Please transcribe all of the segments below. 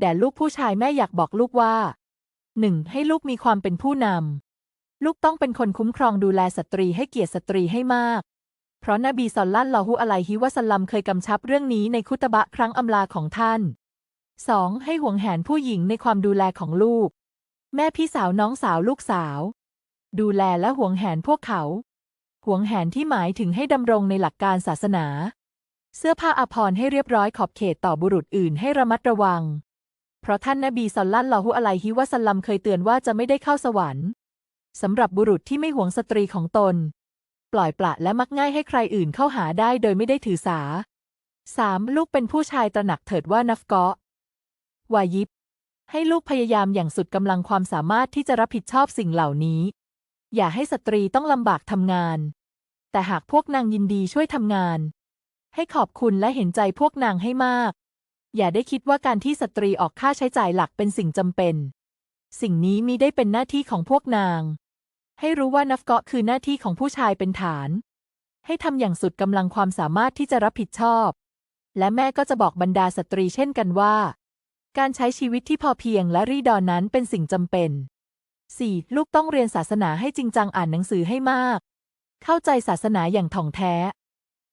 แด่ลูกผู้ชายแม่อยากบอกลูกว่า 1. ให้ลูกมีความเป็นผู้นำ ลูกต้องเป็นคนคุ้มครองดูแลสตรีให้เกียรติสตรีให้มาก เพราะนบีศ็อลลัลลอฮุอะลัยฮิวะสัลลัมเคยกำชับเรื่องนี้ในคุตบะครั้งอำลาของท่าน 2. ให้ห่วงแหนผู้หญิงในความดูแลของลูก แม่พี่สาวน้องสาวลูกสาว ดูแลและห่วงแหนพวกเขา ห่วงแหนที่หมายถึงให้ดำรงในหลักการศาสนา เสื้อผ้าอภรณ์ให้เรียบร้อยขอบเขตต่อบุรุษอื่นให้ระมัดระวัง ราะท่านนบีศ็อลลัลลอฮุอะลัยฮิวะสัลลัมเคยเตือนว่าจะไม่ได้เข้าสวรรค์สำหรับบุรุษที่ไม่หวงสตรีของตน ปล่อยปละและมักง่ายให้ใครอื่นเข้าหาได้โดยไม่ได้ถือสา 3. ลูกเป็นผู้ชายตระหนักเถิดว่านัฟกาะวายิบ ให้ลูกพยายามอย่างสุดกำลังความสามารถที่จะรับผิดชอบสิ่งเหล่านี้ อย่าให้สตรีต้องลำบากทำงาน แต่หากพวกนางยินดีช่วยทำงาน ให้ขอบคุณและเห็นใจพวกนางให้มาก อย่าได้คิดว่าการที่สตรีออกค่าใช้จ่ายหลักเป็นสิ่งจำเป็น สิ่งนี้มีได้เป็นหน้าที่ของพวกนาง ให้รู้ว่านัฟเกาะคือหน้าที่ของผู้ชายเป็นฐาน ให้ทำอย่างสุดกำลังความสามารถที่จะรับผิดชอบ และแม่ก็จะบอกบรรดาสตรีเช่นกันว่า การใช้ชีวิตที่พอเพียงและรีดอนนั้นเป็นสิ่งจำเป็น 4. ลูกต้องเรียนศาสนาให้จริงจังอ่านหนังสือให้มาก เข้าใจศาสนาอย่างถ่องแท้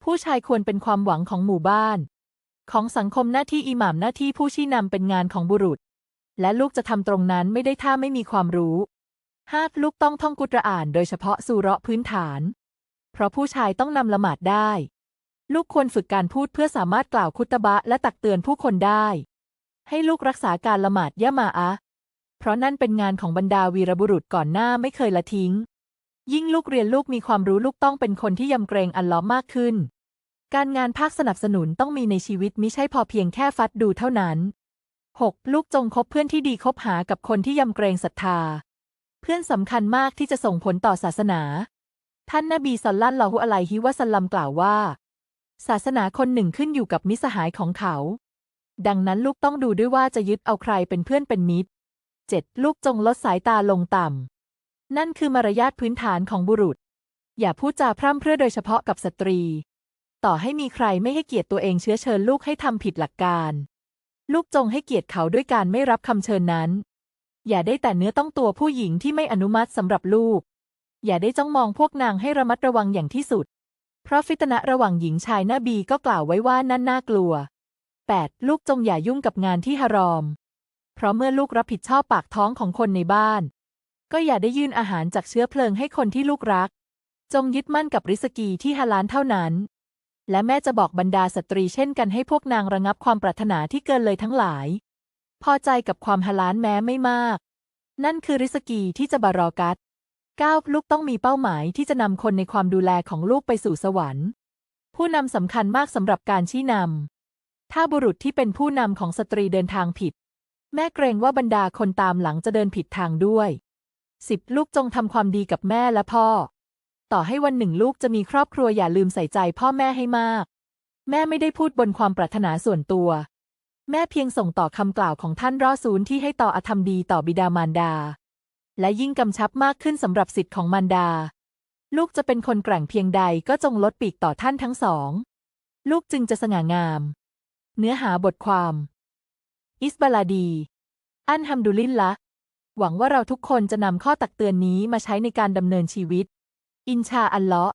ผู้ชายควรเป็นความหวังของหมู่บ้าน ของสังคมหน้าที่อิหม่ามหน้าที่ผู้ชี้นำเป็นงานของบุรุษ และลูกจะทำตรงนั้นไม่ได้ถ้าไม่มีความรู้ 5. ลูกต้องท่องกุตรอ่านโดยเฉพาะสุเราะพื้นฐาน เพราะผู้ชายต้องนำละหมาดได้ ลูกควรฝึกการพูดเพื่อสามารถกล่าวคุตบะและตักเตือนผู้คนได้ ให้ลูกรักษาการละหมาดยะมาอะเพราะนั่นเป็นงานของบรรดาวีรบุรุษก่อนหน้าไม่เคยละทิ้ง ยิ่งลูกเรียนลูกมีความรู้ลูกต้องเป็นคนที่ยำเกรงอัลลอฮ์มากขึ้น การงานภาคสนับสนุนต้องมีในชีวิตมิใช่พอเพียงแค่ฟัดดูเท่านั้น 6. ลูกจงคบเพื่อนที่ดีคบหากับคนที่ยำเกรงศรัทธา เพื่อนสำคัญมากที่จะส่งผลต่อศาสนา ท่านนบีศ็อลลัลลอฮุอะลัยฮิวะสัลลัมกล่าวว่า ศาสนาคนหนึ่งขึ้นอยู่กับมิสหายของเขา ดังนั้นลูกต้องดูด้วยว่าจะยึดเอาใครเป็นเพื่อนเป็นมิตร 7. ลูกจงลดสายตาลงต่ำนั่นคือมารยาทพื้นฐานของบุรุษ อย่าพูดจาพร่ำเพรื่อโดยเฉพาะกับสตรี ต่อให้มีใครไม่ให้เกียรติตัวเองเชื้อเชิญลูกให้ทำผิดหลักการ ลูกจงให้เกียรติเขาด้วยการไม่รับคำเชิญนั้น อย่าได้แต่เนื้อต้องตัวผู้หญิงที่ไม่อนุมัติสำหรับลูก อย่าได้จ้องมองพวกนางให้ระมัดระวังอย่างที่สุด เพราะฟิตนะระหว่างหญิงชายหน้าบีก็กล่าวไว้ว่านั่นน่ากลัว 8. ลูกจงอย่ายุ่งกับงานที่ฮารอม เพราะเมื่อลูกรับผิดชอบปากท้องของคนในบ้าน ก็อย่าได้ยื่นอาหารจากเชื้อเพลิงให้คนที่ลูกรัก จงยึดมั่นกับริสกีที่ฮาลาลเท่านั้น และแม่จะบอกบรรดาสตรีเช่นกันให้พวกนางระงับความปรารถนาที่เกินเลยทั้งหลาย พอใจกับความฮาลาลแม้ไม่มาก นั่นคือริสกีที่จะบารอกัต 9. ลูกต้องมีเป้าหมายที่จะนำคนในความดูแลของลูกไปสู่สวรรค์ ผู้นำสำคัญมากสำหรับการชี้นำ ถ้าบุรุษที่เป็นผู้นำของสตรีเดินทางผิด แม่เกรงว่าบรรดาคนตามหลังจะเดินผิดทางด้วย 10. ลูกจงทำความดีกับแม่และพ่อ ต่อให้วันหนึ่งลูกจะมีครอบครัวอย่าลืมใส่ใจพ่อแม่ให้มาก แม่ไม่ได้พูดบนความปรารถนาส่วนตัว แม่เพียงส่งต่อคำกล่าวของท่านรอซูลที่ให้ต่ออธรรมดีต่อบิดามารดา และยิ่งกำชับมากขึ้นสำหรับสิทธิ์ของมารดา ลูกจะเป็นคนแกร่งเพียงใดก็จงลดปีกต่อท่านทั้งสอง ลูกจึงจะสง่างาม เนื้อหาบทความ อิสบาลาดี อันฮัมดุลิลละหวังว่าเราทุกคนจะนำข้อตักเตือนนี้มาใช้ในการดำเนินชีวิต อินชาอัลเลาะ